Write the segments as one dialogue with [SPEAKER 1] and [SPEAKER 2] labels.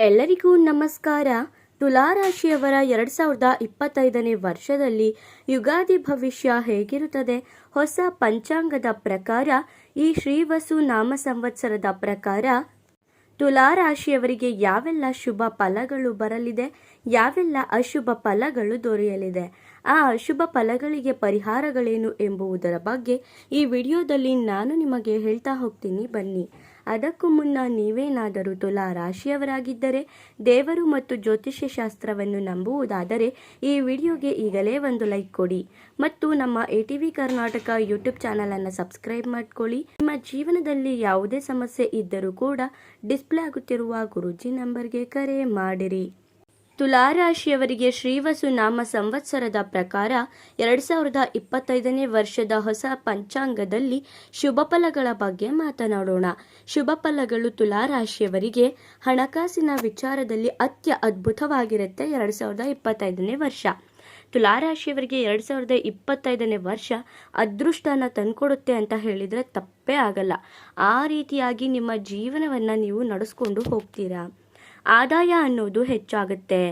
[SPEAKER 1] ಎಲ್ಲರಿಗೂ ನಮಸ್ಕಾರ. ತುಲಾರಾಶಿಯವರ ಎರಡು ಸಾವಿರದ ಇಪ್ಪತ್ತೈದನೇ ವರ್ಷದಲ್ಲಿ ಯುಗಾದಿ ಭವಿಷ್ಯ ಹೇಗಿರುತ್ತದೆ? ಹೊಸ ಪಂಚಾಂಗದ ಪ್ರಕಾರ, ಈ ಶ್ರೀವಸು ನಾಮ ಸಂವತ್ಸರದ ಪ್ರಕಾರ ತುಲಾರಾಶಿಯವರಿಗೆ ಯಾವೆಲ್ಲ ಶುಭ ಫಲಗಳು ಬರಲಿದೆ? ಯಾವೆಲ್ಲ ಅಶುಭ ಫಲಗಳು ದೊರೆಯಲಿದೆ? ಆ ಅಶುಭ ಫಲಗಳಿಗೆ ಪರಿಹಾರಗಳೇನು ಎಂಬುದರ ಬಗ್ಗೆ ಈ ವಿಡಿಯೋದಲ್ಲಿ ನಾನು ನಿಮಗೆ ಹೇಳ್ತಾ ಹೋಗ್ತೀನಿ. ಬನ್ನಿ. ಅದಕ್ಕೂ ಮುನ್ನ ನೀವೇನಾದರೂ ತುಲಾ ರಾಶಿಯವರಾಗಿದ್ದರೆ ದೇವರು ಮತ್ತು ಜ್ಯೋತಿಷ್ಯ ಶಾಸ್ತ್ರವನ್ನು ನಂಬುವುದಾದರೆ, ಈ ವಿಡಿಯೋಗೆ ಈಗಲೇ ಒಂದು ಲೈಕ್ ಕೊಡಿ. ಮತ್ತು ನಮ್ಮ A T V Karnataka YouTube ಚಾನಲನ್ನು ಸಬ್ಸ್ಕ್ರೈಬ್ ಮಾಡ್ಕೊಳ್ಳಿ. ನಿಮ್ಮ ಜೀವನದಲ್ಲಿ ಯಾವುದೇ ಸಮಸ್ಯೆ ಇದ್ದರೂ ಕೂಡ ಡಿಸ್ಪ್ಲೇ ಆಗುತ್ತಿರುವ ಗುರುಜಿ ನಂಬರ್ಗೆ ಕರೆ ಮಾಡಿರಿ. ತುಲಾರಾಶಿಯವರಿಗೆ ಶ್ರೀವಸು ನಾಮ ಸಂವತ್ಸರದ ಪ್ರಕಾರ ಎರಡು ಸಾವಿರದ ಇಪ್ಪತ್ತೈದನೇ ವರ್ಷದ ಹೊಸ ಪಂಚಾಂಗದಲ್ಲಿ ಶುಭ ಫಲಗಳ ಬಗ್ಗೆ ಮಾತನಾಡೋಣ. ಶುಭ ಫಲಗಳು ತುಲಾರಾಶಿಯವರಿಗೆ ಹಣಕಾಸಿನ ವಿಚಾರದಲ್ಲಿ ಅತ್ಯ ಅದ್ಭುತವಾಗಿರುತ್ತೆ ಎರಡು ಸಾವಿರದ ಇಪ್ಪತ್ತೈದನೇ ವರ್ಷ. ತುಲಾರಾಶಿಯವರಿಗೆ ಎರಡು ಸಾವಿರದ ಇಪ್ಪತ್ತೈದನೇ ವರ್ಷ ಅದೃಷ್ಟನ ತಂದುಕೊಡುತ್ತೆ ಅಂತ ಹೇಳಿದರೆ ತಪ್ಪೇ ಆಗಲ್ಲ. ಆ ರೀತಿಯಾಗಿ ನಿಮ್ಮ ಜೀವನವನ್ನು ನೀವು ನಡೆಸ್ಕೊಂಡು ಹೋಗ್ತೀರಾ? ಆದಾಯ ಅನ್ನೋದು ಹೆಚ್ಚಾಗುತ್ತೆ.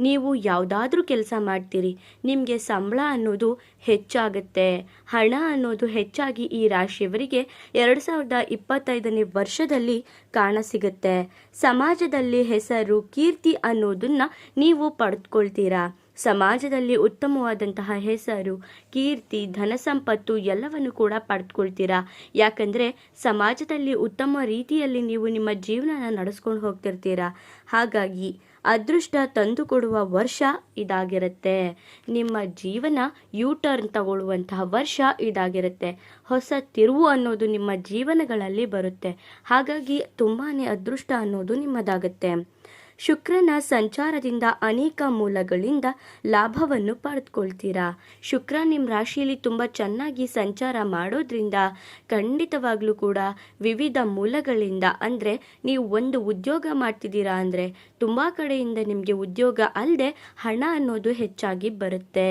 [SPEAKER 1] ನೀವು ಯಾವುದಾದ್ರೂ ಕೆಲಸ ಮಾಡ್ತೀರಿ, ನಿಮಗೆ ಸಂಬಳ ಅನ್ನೋದು ಹೆಚ್ಚಾಗುತ್ತೆ. ಹಣ ಅನ್ನೋದು ಹೆಚ್ಚಾಗಿ ಈ ರಾಶಿಯವರಿಗೆ ಎರಡು ಸಾವಿರದ ಇಪ್ಪತ್ತೈದನೇ ವರ್ಷದಲ್ಲಿ ಕಾಣಸಿಗುತ್ತೆ ಸಮಾಜದಲ್ಲಿ ಹೆಸರು, ಕೀರ್ತಿ ಅನ್ನೋದನ್ನ ನೀವು ಪಡೆದುಕೊಳ್ತೀರಾ ಸಮಾಜದಲ್ಲಿ ಉತ್ತಮವಾದಂತಹ ಹೆಸರು, ಕೀರ್ತಿ ಧನ ಸಂಪತ್ತು ಎಲ್ಲವನ್ನು ಕೂಡ ಪಡೆದುಕೊಳ್ತೀರಾ? ಯಾಕಂದರೆ ಸಮಾಜದಲ್ಲಿ ಉತ್ತಮ ರೀತಿಯಲ್ಲಿ ನೀವು ನಿಮ್ಮ ಜೀವನನ ನಡೆಸ್ಕೊಂಡು ಹೋಗ್ತಿರ್ತೀರಾ? ಹಾಗಾಗಿ ಅದೃಷ್ಟ ತಂದುಕೊಡುವ ವರ್ಷ ಇದಾಗಿರುತ್ತೆ. ನಿಮ್ಮ ಜೀವನ ಯೂ ಟರ್ನ್ ತಗೊಳ್ಳುವಂತಹ ವರ್ಷ ಇದಾಗಿರುತ್ತೆ. ಹೊಸ ತಿರುವು ಅನ್ನೋದು ನಿಮ್ಮ ಜೀವನಗಳಲ್ಲಿ ಬರುತ್ತೆ. ಹಾಗಾಗಿ ತುಂಬಾ ಅದೃಷ್ಟ ಅನ್ನೋದು ನಿಮ್ಮದಾಗುತ್ತೆ. ಶುಕ್ರನ ಸಂಚಾರದಿಂದ ಅನೇಕ ಮೂಲಗಳಿಂದ ಲಾಭವನ್ನು ಪಡೆದುಕೊಳ್ತೀರಾ? ಶುಕ್ರ ನಿಮ್ಮ ರಾಶಿಯಲ್ಲಿ ತುಂಬ ಚೆನ್ನಾಗಿ ಸಂಚಾರ ಮಾಡೋದ್ರಿಂದ ಖಂಡಿತವಾಗ್ಲೂ ಕೂಡ ವಿವಿಧ ಮೂಲಗಳಿಂದ ಅಂದರೆ ನೀವು ಒಂದು ಉದ್ಯೋಗ ಮಾಡ್ತಿದ್ದೀರಾ ಅಂದರೆ ತುಂಬ ಕಡೆಯಿಂದ ನಿಮಗೆ ಉದ್ಯೋಗ ಅಲ್ಲದೆ ಹಣ ಅನ್ನೋದು ಹೆಚ್ಚಾಗಿ ಬರುತ್ತೆ.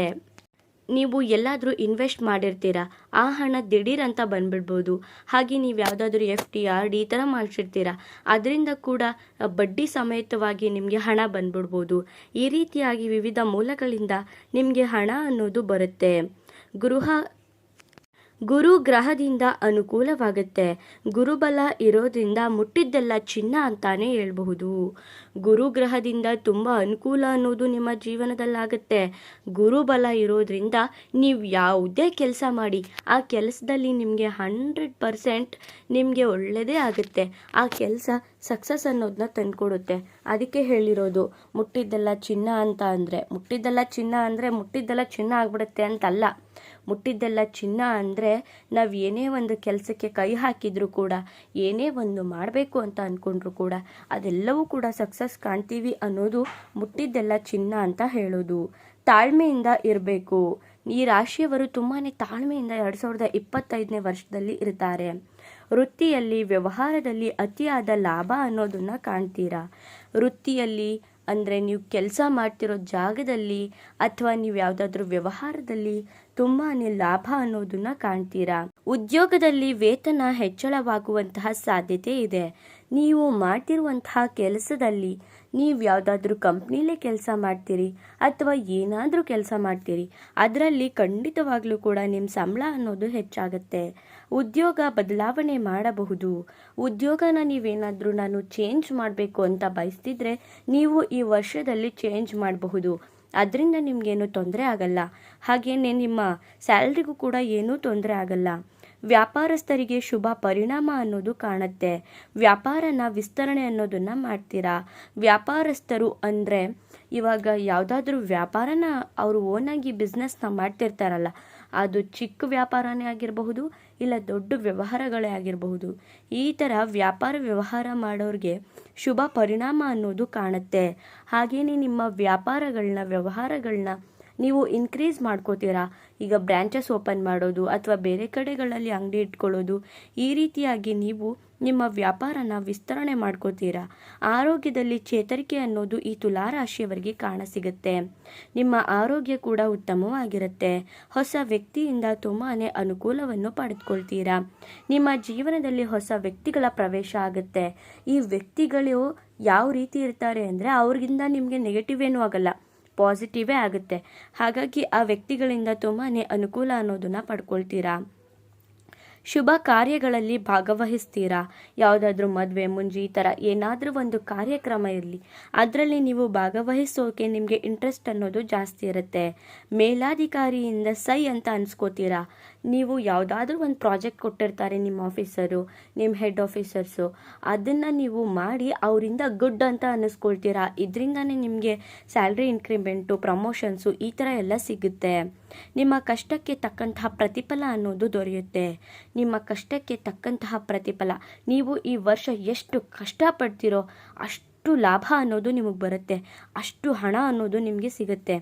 [SPEAKER 1] ನೀವು ಎಲ್ಲಾದರೂ ಇನ್ವೆಸ್ಟ್ ಮಾಡಿರ್ತೀರ? ಆ ಹಣ ದಿಢೀರ್ ಅಂತ ಬಂದ್ಬಿಡ್ಬೋದು. ಹಾಗೆ ನೀವು ಯಾವುದಾದ್ರೂ ಎಫ್ ಟಿ, ಆರ್ ಡಿ ಈ ಥರ ಮಾಡಿಸಿರ್ತೀರ? ಅದರಿಂದ ಕೂಡ ಬಡ್ಡಿ ಸಮೇತವಾಗಿ ನಿಮಗೆ ಹಣ ಬಂದ್ಬಿಡ್ಬೋದು. ಈ ರೀತಿಯಾಗಿ ವಿವಿಧ ಮೂಲಗಳಿಂದ ನಿಮಗೆ ಹಣ ಅನ್ನೋದು ಬರುತ್ತೆ. ಗೃಹ ಗುರು ಗ್ರಹದಿಂದ ಅನುಕೂಲವಾಗುತ್ತೆ. ಗುರುಬಲ ಇರೋದ್ರಿಂದ ಮುಟ್ಟಿದ್ದೆಲ್ಲ ಚಿನ್ನ ಅಂತಾನೆ ಹೇಳ್ಬಹುದು. ಗುರು ಗ್ರಹದಿಂದ ತುಂಬ ಅನುಕೂಲ ಅನ್ನೋದು ನಿಮ್ಮ ಜೀವನದಲ್ಲಾಗುತ್ತೆ. ಗುರುಬಲ ಇರೋದ್ರಿಂದ ನೀವು ಯಾವುದೇ ಕೆಲಸ ಮಾಡಿ, ಆ ಕೆಲಸದಲ್ಲಿ ನಿಮಗೆ ಹಂಡ್ರೆಡ್ ಪರ್ಸೆಂಟ್ ನಿಮಗೆ ಒಳ್ಳೆಯದೇ ಆಗುತ್ತೆ. ಆ ಕೆಲಸ ಸಕ್ಸಸ್ ಅನ್ನೋದನ್ನ ತಂದುಕೊಡುತ್ತೆ. ಅದಕ್ಕೆ ಹೇಳಿರೋದು, ಮುಟ್ಟಿದ್ದೆಲ್ಲ ಚಿನ್ನ ಅಂತ ಅಂದರೆ, ಮುಟ್ಟಿದ್ದೆಲ್ಲ ಚಿನ್ನ ಅಂದರೆ ಮುಟ್ಟಿದ್ದೆಲ್ಲ ಚಿನ್ನ ಆಗ್ಬಿಡುತ್ತೆ ಅಂತಲ್ಲ. ಮುಟ್ಟಿದ್ದೆಲ್ಲ ಚಿನ್ನ ಅಂದರೆ ನಾವು ಏನೇ ಒಂದು ಕೆಲಸಕ್ಕೆ ಕೈ ಹಾಕಿದರೂ ಕೂಡ, ಏನೇ ಒಂದು ಮಾಡಬೇಕು ಅಂತ ಅಂದ್ಕೊಂಡ್ರು ಕೂಡ ಅದೆಲ್ಲವೂ ಕೂಡ ಸಕ್ಸಸ್ ಕಾಣ್ತೀವಿ ಅನ್ನೋದು ಮುಟ್ಟಿದ್ದೆಲ್ಲ ಚಿನ್ನ ಅಂತ ಹೇಳೋದು. ತಾಳ್ಮೆಯಿಂದ ಇರಬೇಕು. ಈ ರಾಶಿಯವರು ತುಂಬಾ ತಾಳ್ಮೆಯಿಂದ ಎರಡು ಸಾವಿರದ ಇಪ್ಪತ್ತೈದನೇ ವರ್ಷದಲ್ಲಿ ಇರ್ತಾರೆ. ವೃತ್ತಿಯಲ್ಲಿ, ವ್ಯವಹಾರದಲ್ಲಿ ಅತಿಯಾದ ಲಾಭ ಅನ್ನೋದನ್ನು ಕಾಣ್ತೀರಾ? ವೃತ್ತಿಯಲ್ಲಿ ಅಂದರೆ ನೀವು ಕೆಲಸ ಮಾಡ್ತಿರೋ ಜಾಗದಲ್ಲಿ ಅಥವಾ ನೀವು ಯಾವುದಾದ್ರೂ ವ್ಯವಹಾರದಲ್ಲಿ ತುಂಬಾ ಲಾಭ ಅನ್ನೋದನ್ನ ಕಾಣ್ತೀರಾ? ಉದ್ಯೋಗದಲ್ಲಿ ವೇತನ ಹೆಚ್ಚಳವಾಗುವಂತಹ ಸಾಧ್ಯತೆ ಇದೆ. ನೀವು ಮಾಡ್ತಿರುವಂತಹ ಕೆಲಸದಲ್ಲಿ ನೀವು ಯಾವುದಾದ್ರೂ ಕಂಪ್ನಿಲೇ ಕೆಲಸ ಮಾಡ್ತೀರಿ ಅಥವಾ ಏನಾದರೂ ಕೆಲಸ ಮಾಡ್ತೀರಿ, ಅದರಲ್ಲಿ ಖಂಡಿತವಾಗ್ಲೂ ಕೂಡ ನಿಮ್ಮ ಸಂಬಳ ಅನ್ನೋದು ಹೆಚ್ಚಾಗುತ್ತೆ. ಉದ್ಯೋಗ ಬದಲಾವಣೆ ಮಾಡಬಹುದು. ಉದ್ಯೋಗನ ನೀವೇನಾದರೂ ನಾನು ಚೇಂಜ್ ಮಾಡಬೇಕು ಅಂತ ಬಯಸ್ತಿದ್ರೆ ನೀವು ಈ ವರ್ಷದಲ್ಲಿ ಚೇಂಜ್ ಮಾಡಬಹುದು. ಅದರಿಂದ ನಿಮಗೇನು ತೊಂದರೆ ಆಗಲ್ಲ. ಹಾಗೆಯೇ ನಿಮ್ಮ ಸ್ಯಾಲ್ರಿಗೂ ಕೂಡ ಏನೂ ತೊಂದರೆ ಆಗಲ್ಲ. ವ್ಯಾಪಾರಸ್ಥರಿಗೆ ಶುಭ ಪರಿಣಾಮ ಅನ್ನೋದು ಕಾಣುತ್ತೆ. ವ್ಯಾಪಾರನ ವಿಸ್ತರಣೆ ಅನ್ನೋದನ್ನು ಮಾಡ್ತೀರಾ? ವ್ಯಾಪಾರಸ್ಥರು ಅಂದರೆ ಇವಾಗ ಯಾವುದಾದ್ರೂ ವ್ಯಾಪಾರನ ಅವರು ಓನಾಗಿ ಬಿಸ್ನೆಸ್ನ ಮಾಡ್ತಿರ್ತಾರಲ್ಲ, ಅದು ಚಿಕ್ಕ ವ್ಯಾಪಾರನೇ ಆಗಿರಬಹುದು ಇಲ್ಲ ದೊಡ್ಡ ವ್ಯವಹಾರಗಳೇ ಆಗಿರಬಹುದು. ಈ ಥರ ವ್ಯಾಪಾರ ವ್ಯವಹಾರ ಮಾಡೋರಿಗೆ ಶುಭ ಪರಿಣಾಮ ಅನ್ನೋದು ಕಾಣುತ್ತೆ. ಹಾಗೆಯೇ ನಿಮ್ಮ ವ್ಯಾಪಾರಗಳನ್ನ ವ್ಯವಹಾರಗಳನ್ನ ನೀವು ಇನ್ಕ್ರೀಸ್ ಮಾಡ್ಕೋತೀರಾ? ಈಗ ಬ್ರ್ಯಾಂಚಸ್ ಓಪನ್ ಮಾಡೋದು ಅಥವಾ ಬೇರೆ ಕಡೆಗಳಲ್ಲಿ ಅಂಗಡಿ ಇಟ್ಕೊಳ್ಳೋದು, ಈ ರೀತಿಯಾಗಿ ನೀವು ನಿಮ್ಮ ವ್ಯಾಪಾರನ ವಿಸ್ತರಣೆ ಮಾಡ್ಕೋತೀರಾ? ಆರೋಗ್ಯದಲ್ಲಿ ಚೇತರಿಕೆ ಅನ್ನೋದು ಈ ತುಲಾರಾಶಿಯವರಿಗೆ ಕಾಣಸಿಗುತ್ತೆ ನಿಮ್ಮ ಆರೋಗ್ಯ ಕೂಡ ಉತ್ತಮವಾಗಿರುತ್ತೆ. ಹೊಸ ವ್ಯಕ್ತಿಯಿಂದ ತುಂಬಾ ಅನುಕೂಲವನ್ನು ಪಡೆದುಕೊಳ್ತೀರಾ? ನಿಮ್ಮ ಜೀವನದಲ್ಲಿ ಹೊಸ ವ್ಯಕ್ತಿಗಳ ಪ್ರವೇಶ ಆಗುತ್ತೆ. ಈ ವ್ಯಕ್ತಿಗಳು ಯಾವ ರೀತಿ ಇರ್ತಾರೆ ಅಂದರೆ ಅವ್ರಿಗಿಂತ ನಿಮಗೆ ನೆಗೆಟಿವ್ ಏನೂ ಆಗಲ್ಲ. ಪಾಸಿಟಿವೇ ಆಗುತ್ತೆ. ಹಾಗಾಗಿ ಆ ವ್ಯಕ್ತಿಗಳಿಂದ ತುಂಬಾ ಅನುಕೂಲ ಅನ್ನೋದನ್ನ ಪಡ್ಕೊಳ್ತೀರಾ? ಶುಭ ಕಾರ್ಯಗಳಲ್ಲಿ ಭಾಗವಹಿಸ್ತೀರಾ? ಯಾವುದಾದ್ರೂ ಮದುವೆ, ಮುಂಜಿ, ಈ ಥರ ಏನಾದರೂ ಒಂದು ಕಾರ್ಯಕ್ರಮ ಇರಲಿ. ಅದರಲ್ಲಿ ನೀವು ಭಾಗವಹಿಸೋಕೆ ನಿಮಗೆ ಇಂಟ್ರೆಸ್ಟ್ ಅನ್ನೋದು ಜಾಸ್ತಿ ಇರುತ್ತೆ. ಮೇಲಾಧಿಕಾರಿಯಿಂದ ಸೈ ಅಂತ ಅನ್ಸ್ಕೋತೀರಾ? ನೀವು ಯಾವುದಾದ್ರೂ ಒಂದು ಪ್ರಾಜೆಕ್ಟ್ ಕೊಟ್ಟಿರ್ತಾರೆ ನಿಮ್ಮ ಆಫೀಸರು ನಿಮ್ಮ ಹೆಡ್ ಆಫೀಸರ್ಸು ಅದನ್ನು ನೀವು ಮಾಡಿ ಅವರಿಂದ ಗುಡ್ ಅಂತ ಅನ್ನಿಸ್ಕೊಳ್ತೀರಾ? ಇದರಿಂದನೇ ನಿಮಗೆ ಸ್ಯಾಲ್ರಿ ಇನ್ಕ್ರಿಮೆಂಟು ಪ್ರಮೋಷನ್ಸು ಈ ಥರ ಎಲ್ಲ ಸಿಗುತ್ತೆ. ನಿಮ್ಮ ಕಷ್ಟಕ್ಕೆ ತಕ್ಕಂತಹ ಪ್ರತಿಫಲ ಅನ್ನೋದು ದೊರೆಯುತ್ತೆ. ನಿಮ್ಮ ಕಷ್ಟಕ್ಕೆ ತಕ್ಕಂತಹ ಪ್ರತಿಫಲ. ನೀವು ಈ ವರ್ಷ ಎಷ್ಟು ಕಷ್ಟಪಡ್ತೀರೋ ಅಷ್ಟು ಅಷ್ಟು ಲಾಭ ಅನ್ನೋದು ನಿಮಗೆ ಬರುತ್ತೆ. ಅಷ್ಟು ಹಣ ಅನ್ನೋದು ನಿಮಗೆ ಸಿಗುತ್ತೆ.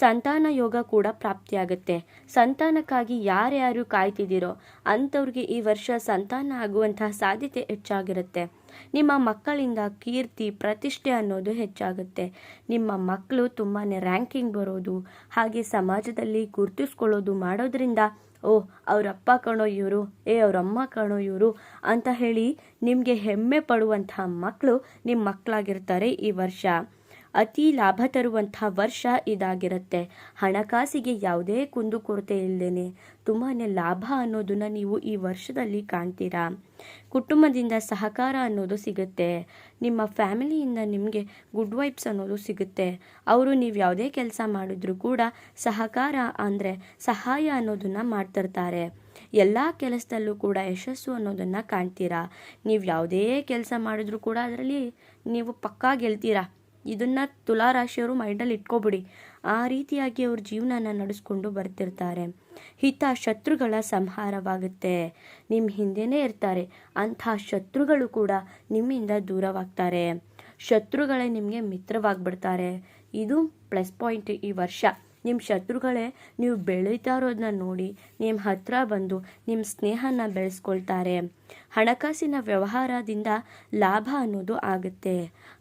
[SPEAKER 1] ಸಂತಾನ ಯೋಗ ಕೂಡ ಪ್ರಾಪ್ತಿಯಾಗುತ್ತೆ. ಸಂತಾನಕ್ಕಾಗಿ ಯಾರ್ಯಾರು ಕಾಯ್ತಿದ್ದೀರೋ ಅಂಥವ್ರಿಗೆ ಈ ವರ್ಷ ಸಂತಾನ ಆಗುವಂತಹ ಸಾಧ್ಯತೆ ಹೆಚ್ಚಾಗಿರುತ್ತೆ. ನಿಮ್ಮ ಮಕ್ಕಳಿಂದ ಕೀರ್ತಿ, ಪ್ರತಿಷ್ಠೆ ಅನ್ನೋದು ಹೆಚ್ಚಾಗುತ್ತೆ. ನಿಮ್ಮ ಮಕ್ಕಳು ತುಂಬಾ ರ್ಯಾಂಕಿಂಗ್ ಬರೋದು, ಹಾಗೆ ಸಮಾಜದಲ್ಲಿ ಗುರುತಿಸ್ಕೊಳ್ಳೋದು ಮಾಡೋದ್ರಿಂದ ಓಹ್ ಅವರಪ್ಪ ಕಾಣೋ ಇವರು, ಏ, ಅವರಮ್ಮ ಕಾಣೋ ಇವರು ಅಂತ ಹೇಳಿ ನಿಮಗೆ ಹೆಮ್ಮೆ ಪಡುವಂತಹ ಮಕ್ಕಳು ನಿಮ್ಮ ಮಕ್ಕಳಾಗಿರ್ತಾರೆ ಈ ವರ್ಷ. ಅತಿ ಲಾಭ ತರುವಂತಹ ವರ್ಷ ಇದಾಗಿರುತ್ತೆ. ಹಣಕಾಸಿಗೆ ಯಾವುದೇ ಕುಂದುಕೊರತೆ ಇಲ್ಲದೇ ತುಂಬಾ ಲಾಭ ಅನ್ನೋದನ್ನು ನೀವು ಈ ವರ್ಷದಲ್ಲಿ ಕಾಣ್ತೀರಾ? ಕುಟುಂಬದಿಂದ ಸಹಕಾರ ಅನ್ನೋದು ಸಿಗುತ್ತೆ. ನಿಮ್ಮ ಫ್ಯಾಮಿಲಿಯಿಂದ ನಿಮಗೆ ಗುಡ್ ವೈಬ್ಸ್ ಅನ್ನೋದು ಸಿಗುತ್ತೆ. ಅವರು ನೀವು ಯಾವುದೇ ಕೆಲಸ ಮಾಡಿದ್ರು ಕೂಡ ಸಹಕಾರ ಅಂದರೆ ಸಹಾಯ ಅನ್ನೋದನ್ನು ಮಾಡ್ತಿರ್ತಾರೆ. ಎಲ್ಲ ಕೆಲಸದಲ್ಲೂ ಕೂಡ ಯಶಸ್ಸು ಅನ್ನೋದನ್ನು ಕಾಣ್ತೀರಾ? ನೀವು ಯಾವುದೇ ಕೆಲಸ ಮಾಡಿದ್ರು ಕೂಡ ಅದರಲ್ಲಿ ನೀವು ಪಕ್ಕಾ ಗೆಲ್ತೀರಾ? ಇದನ್ನು ತುಲಾರಾಶಿಯವರು ಮೈಂಡಲ್ಲಿ ಇಟ್ಕೊಬಿಡಿ. ಆ ರೀತಿಯಾಗಿ ಅವ್ರ ಜೀವನನ ನಡೆಸ್ಕೊಂಡು ಬರ್ತಿರ್ತಾರೆ. ಹಿತ ಶತ್ರುಗಳ ಸಂಹಾರವಾಗುತ್ತೆ. ನಿಮ್ಮ ಹಿಂದೆನೇ ಇರ್ತಾರೆ. ಅಂಥ ಶತ್ರುಗಳು ಕೂಡ ನಿಮ್ಮಿಂದ ದೂರವಾಗ್ತಾರೆ. ಶತ್ರುಗಳೇ ನಿಮಗೆ ಮಿತ್ರವಾಗಿಬಿಡ್ತಾರೆ. ಇದು ಪ್ಲಸ್ ಪಾಯಿಂಟ್ ಈ ವರ್ಷ. ನಿಮ್ಮ ಶತ್ರುಗಳೇ, ನೀವು ಬೆಳೀತಾ ಇರೋದನ್ನ ನೋಡಿ ನಿಮ್ಮ ಹತ್ರ ಬಂದು ನಿಮ್ಮ ಸ್ನೇಹನ ಬೆಳೆಸ್ಕೊಳ್ತಾರೆ. ಹಣಕಾಸಿನ ವ್ಯವಹಾರದಿಂದ ಲಾಭ ಅನ್ನೋದು ಆಗುತ್ತೆ.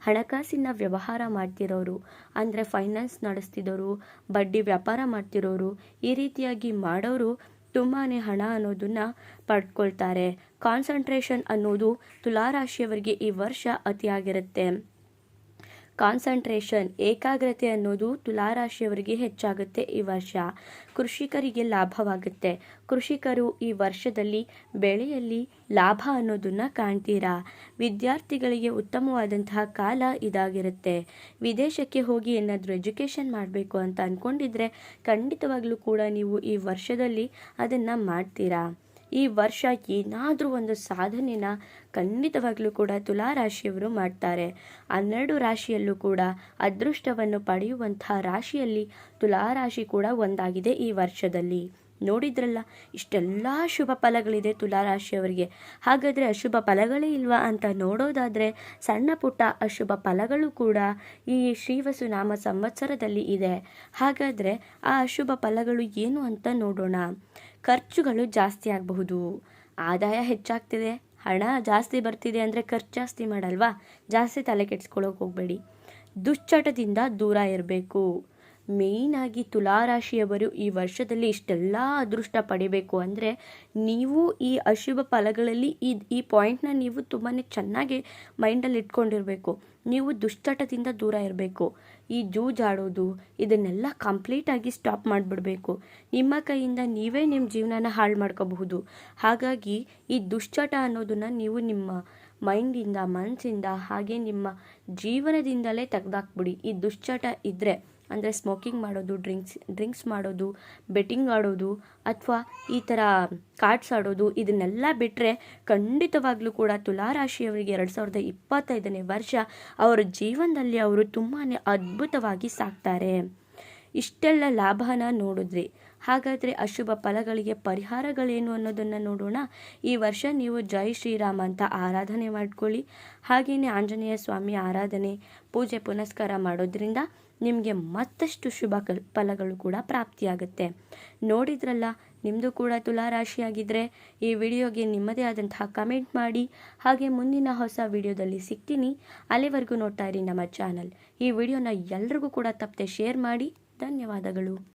[SPEAKER 1] ಹಣಕಾಸಿನ ವ್ಯವಹಾರ ಮಾಡ್ತಿರೋರು, ಅಂದರೆ ಫೈನಾನ್ಸ್ ನಡೆಸ್ತಿರೋರು ಬಡ್ಡಿ ವ್ಯಾಪಾರ ಮಾಡ್ತಿರೋರು, ಈ ರೀತಿಯಾಗಿ ಮಾಡೋರು ತುಂಬಾ ಹಣ ಅನ್ನೋದನ್ನು ಪಡ್ಕೊಳ್ತಾರೆ. ಕಾನ್ಸಂಟ್ರೇಷನ್ ಅನ್ನೋದು ತುಲಾರಾಶಿಯವರಿಗೆ ಈ ವರ್ಷ ಅತಿಯಾಗಿರುತ್ತೆ. ಕಾನ್ಸಂಟ್ರೇಷನ್, ಏಕಾಗ್ರತೆ ಅನ್ನೋದು ತುಲಾರಾಶಿಯವರಿಗೆ ಹೆಚ್ಚಾಗುತ್ತೆ ಈ ವರ್ಷ. ಕೃಷಿಕರಿಗೆ ಲಾಭವಾಗುತ್ತೆ. ಕೃಷಿಕರು ಈ ವರ್ಷದಲ್ಲಿ ಬೆಳೆಯಲ್ಲಿ ಲಾಭ ಅನ್ನೋದನ್ನ ಕಾಣ್ತೀರಾ? ವಿದ್ಯಾರ್ಥಿಗಳಿಗೆ ಉತ್ತಮವಾದಂತಹ ಕಾಲ ಇದಾಗಿರುತ್ತೆ. ವಿದೇಶಕ್ಕೆ ಹೋಗಿ ಏನಾದರೂ ಎಜುಕೇಷನ್ ಮಾಡಬೇಕು ಅಂತ ಅಂದ್ಕೊಂಡಿದ್ರೆ ಖಂಡಿತವಾಗ್ಲೂ ಕೂಡ ನೀವು ಈ ವರ್ಷದಲ್ಲಿ ಅದನ್ನು ಮಾಡ್ತೀರಾ? ಈ ವರ್ಷ ಏನಾದರೂ ಒಂದು ಸಾಧನೆನ ಖಂಡಿತವಾಗಲೂ ಕೂಡ ತುಲಾ ರಾಶಿಯವರು ಮಾಡ್ತಾರೆ. ಹನ್ನೆರಡು ರಾಶಿಯಲ್ಲೂ ಕೂಡ ಅದೃಷ್ಟವನ್ನು ಪಡೆಯುವಂಥ ರಾಶಿಯಲ್ಲಿ ತುಲಾ ರಾಶಿ ಕೂಡ ಒಂದಾಗಿದೆ ಈ ವರ್ಷದಲ್ಲಿ. ನೋಡಿದ್ರಲ್ಲ, ಇಷ್ಟೆಲ್ಲ ಶುಭ ಫಲಗಳಿದೆ ತುಲಾರಾಶಿಯವರಿಗೆ. ಹಾಗಾದರೆ ಅಶುಭ ಫಲಗಳೇ ಇಲ್ವಾ ಅಂತ ನೋಡೋದಾದರೆ ಸಣ್ಣ ಪುಟ್ಟ ಅಶುಭ ಫಲಗಳು ಕೂಡ ಈ ಶ್ರೀವಸು ನಾಮ ಸಂವತ್ಸರದಲ್ಲಿ ಇದೆ. ಹಾಗಾದರೆ ಆ ಅಶುಭ ಫಲಗಳು ಏನು ಅಂತ ನೋಡೋಣ. ಖರ್ಚುಗಳು ಜಾಸ್ತಿ ಆಗಬಹುದು. ಆದಾಯ ಹೆಚ್ಚಾಗ್ತಿದೆ. ಹಣ ಜಾಸ್ತಿ ಬರ್ತಿದೆ ಅಂದರೆ ಖರ್ಚು ಜಾಸ್ತಿ ಮಾಡಲ್ವಾ? ಜಾಸ್ತಿ ತಲೆ ಕೆಡಿಸ್ಕೊಳ್ಳೋಕೆ ಹೋಗಬೇಡಿ. ದುಶ್ಚಟದಿಂದ ದೂರ ಇರಬೇಕು. ಮೇಯ್ನಾಗಿ ತುಲಾರಾಶಿಯವರು ಈ ವರ್ಷದಲ್ಲಿ ಇಷ್ಟೆಲ್ಲ ಅದೃಷ್ಟ ಪಡಿಬೇಕು ಅಂದರೆ ನೀವು ಈ ಅಶುಭ ಫಲಗಳಲ್ಲಿ ಈ ಈ ಪಾಯಿಂಟ್ನ ನೀವು ತುಂಬಾ ಚೆನ್ನಾಗಿ ಮೈಂಡಲ್ಲಿ ಇಟ್ಕೊಂಡಿರಬೇಕು. ನೀವು ದುಶ್ಚಟದಿಂದ ದೂರ ಇರಬೇಕು. ಈ ಜೂಜಾಡೋದು, ಇದನ್ನೆಲ್ಲ ಕಂಪ್ಲೀಟಾಗಿ ಸ್ಟಾಪ್ ಮಾಡಿಬಿಡಬೇಕು. ನಿಮ್ಮ ಕೈಯಿಂದ ನೀವೇ ನಿಮ್ಮ ಜೀವನನ ಹಾಳು ಮಾಡ್ಕೋಬಹುದು. ಹಾಗಾಗಿ ಈ ದುಶ್ಚಟ ಅನ್ನೋದನ್ನು ನೀವು ನಿಮ್ಮ ಮೈಂಡಿಂದ ಮನಸ್ಸಿಂದ ಹಾಗೆ ನಿಮ್ಮ ಜೀವನದಿಂದಲೇ ತೆಗೆದಾಕ್ಬಿಡಿ. ಈ ದುಶ್ಚಟ ಇದ್ದರೆ ಅಂದರೆ ಸ್ಮೋಕಿಂಗ್ ಮಾಡೋದು ಡ್ರಿಂಕ್ಸ್ ಡ್ರಿಂಕ್ಸ್ ಮಾಡೋದು ಬೆಟ್ಟಿಂಗ್ ಆಡೋದು, ಅಥವಾ ಈ ಥರ ಕಾರ್ಡ್ಸ್ ಆಡೋದು, ಇದನ್ನೆಲ್ಲ ಬಿಟ್ಟರೆ ಖಂಡಿತವಾಗ್ಲೂ ಕೂಡ ತುಲಾರಾಶಿಯವರಿಗೆ ಎರಡು ಸಾವಿರದ ಇಪ್ಪತ್ತೈದನೇ ವರ್ಷ ಅವರ ಜೀವನದಲ್ಲಿ ಅವರು ತುಂಬಾ ಅದ್ಭುತವಾಗಿ ಸಾಕ್ತಾರೆ. ಇಷ್ಟೆಲ್ಲ ಲಾಭನ ನೋಡಿದ್ರಿ. ಹಾಗಾದರೆ ಅಶುಭ ಫಲಗಳಿಗೆ ಪರಿಹಾರಗಳೇನು ಅನ್ನೋದನ್ನು ನೋಡೋಣ. ಈ ವರ್ಷ ನೀವು ಜೈ ಶ್ರೀರಾಮ ಅಂತ ಆರಾಧನೆ ಮಾಡ್ಕೊಳ್ಳಿ. ಹಾಗೆಯೇ ಆಂಜನೇಯ ಸ್ವಾಮಿ ಆರಾಧನೆ ಪೂಜೆ ಪುನಸ್ಕಾರ ಮಾಡೋದ್ರಿಂದ ನಿಮಗೆ ಮತ್ತಷ್ಟು ಶುಭ ಫಲಗಳು ಕೂಡ ಪ್ರಾಪ್ತಿಯಾಗುತ್ತೆ. ನೋಡಿದ್ರಲ್ಲ ನಿಮ್ಮದು ಕೂಡ ತುಲಾರಾಶಿಯಾಗಿದ್ದರೆ ಈ ವಿಡಿಯೋಗೆ ನಿಮ್ಮದೇ ಆದಂತಹ ಕಮೆಂಟ್ ಮಾಡಿ. ಹಾಗೆ ಮುಂದಿನ ಹೊಸ ವಿಡಿಯೋದಲ್ಲಿ ಸಿಗ್ತೀನಿ. ಅಲ್ಲಿವರೆಗೂ ನೋಡ್ತಾ ಇರಿ ನಮ್ಮ ಚಾನಲ್. ಈ ವಿಡಿಯೋನ ಎಲ್ರಿಗೂ ಕೂಡ ತಪ್ಪದೆ ಶೇರ್ ಮಾಡಿ. ಧನ್ಯವಾದಗಳು.